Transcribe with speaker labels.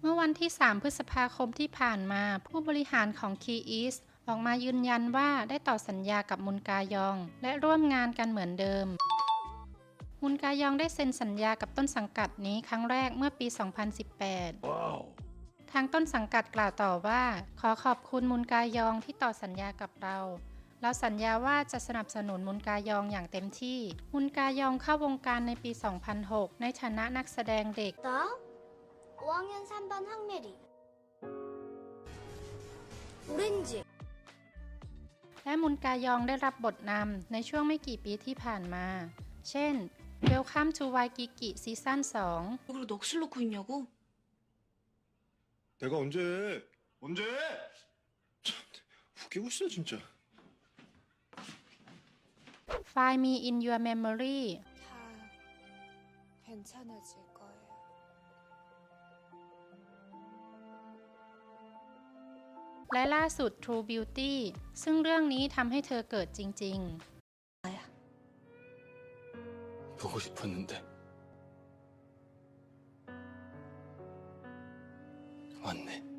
Speaker 1: เมื่อวันที่ 3 พฤษภาคมที่ผ่านมา ผู้บริหารของ Key East ออกมายืนยันว่าได้ต่อสัญญากับมุนกายอง และร่วมงานกันเหมือนเดิม มุนกายองได้เซ็นสัญญากับต้นสังกัดนี้ครั้งแรกเมื่อปี 2018ทางต้นสังกัดกล่าวต่อว่า ขอขอบคุณมุนกายองที่ต่อสัญญากับเรา เราสัญญาว่าจะสนับสนุนมุนกายองอย่างเต็มที่ มุนกายองเข้าวงการในปี 2006 ในฐานะนักแสดงเด็ก
Speaker 2: 나 5학년 3반 황예리 오렌지
Speaker 1: และมุนกายองได้รับบทนำในช่วงไม่กี่ปีที่ผ่านมา เช่น Welcome to Waikiki ซีซั่น2
Speaker 3: 여기로 넋을 놓고 있냐고?
Speaker 4: 내가 언제 언제 참 웃기고 있어 진짜
Speaker 1: Find Me in Your Memory
Speaker 5: 다 괜찮아질 거예요.
Speaker 1: และล่าสุด True Beauty ซึ่งเรื่องนี้ทำให้เธอเกิดจริง
Speaker 6: 보고 싶었는데 왔네.